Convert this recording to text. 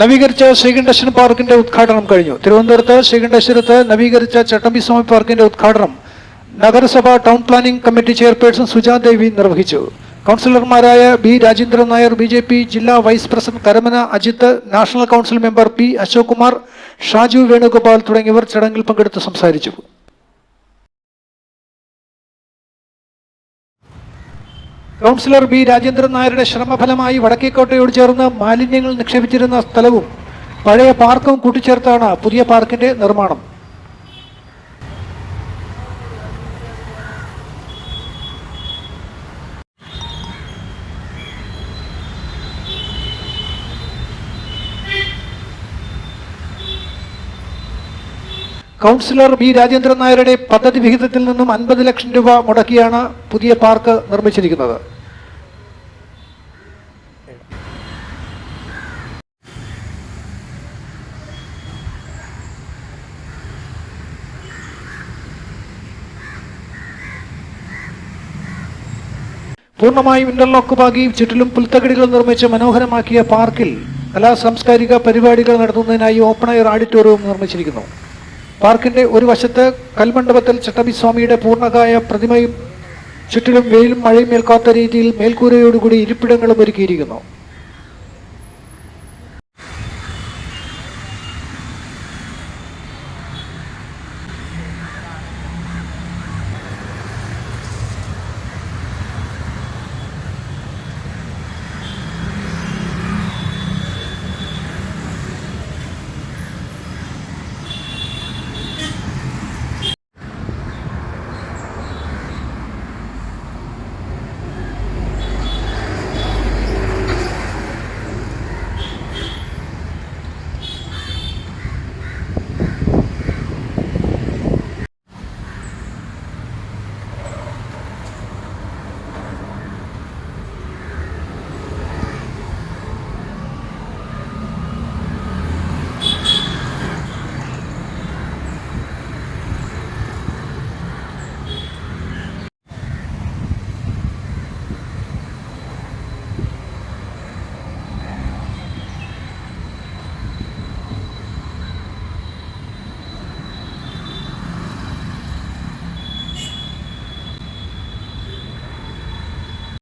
നവീകരിച്ച ശ്രീകണ്ഠേശ്വര പാർക്കിന്റെ ഉദ്ഘാടനം കഴിഞ്ഞു. തിരുവനന്തപുരത്ത് ശ്രീകണ്ഠേശ്വരത്ത് നവീകരിച്ച ചട്ടമ്പി സ്വാമി പാർക്കിന്റെ ഉദ്ഘാടനം നഗരസഭ town planning committee chairperson Suja Devi നിർവഹിച്ചു. കൗൺസിലർമാരായ B Rajendran Nair B J P ജില്ലാ vice president Karamana Ajith national council member P Ashok Kumar Shaju Venugopal തുടങ്ങിയവർ ചടങ്ങിൽ പങ്കെടുത്ത് സംസാരിച്ചു. കൗൺസിലർ ബി രാജേന്ദ്രൻ നായരുടെ ശ്രമഫലമായി വടക്കേക്കോട്ടയോട് ചേർന്ന് മാലിന്യങ്ങൾ നിക്ഷേപിച്ചിരുന്ന സ്ഥലവും പഴയ പാർക്കും കൂട്ടിച്ചേർത്താണ് പുതിയ പാർക്കിന്റെ നിർമ്മാണം. കൗൺസിലർ ബി രാജേന്ദ്രൻ നായരുടെ പദ്ധതി വിഹിതത്തിൽ നിന്നും അൻപത് ലക്ഷം രൂപ മുടക്കിയാണ് പുതിയ പാർക്ക് നിർമ്മിച്ചിരിക്കുന്നത്. പൂർണമായും ഇന്റർലോക്ക് പാകി ചുറ്റിലും പുൽത്തകിടികൾ നിർമ്മിച്ച് മനോഹരമാക്കിയ പാർക്കിൽ കലാ സാംസ്കാരിക പരിപാടികൾ നടത്തുന്നതിനായി ഓപ്പൺ എയർ ഓഡിറ്റോറിയം നിർമ്മിച്ചിരിക്കുന്നു. പാർക്കിന്റെ ഒരു വശത്ത് കൽമണ്ഡപത്തിൽ ചട്ടമ്പി സ്വാമിയുടെ പൂർണകായ പ്രതിമയും ചുറ്റിലും വെയിലും മഴയും ഏൽക്കാത്ത രീതിയിൽ മേൽക്കൂരയോടുകൂടി ഇരിപ്പിടങ്ങളും ഒരുക്കിയിരിക്കുന്നു.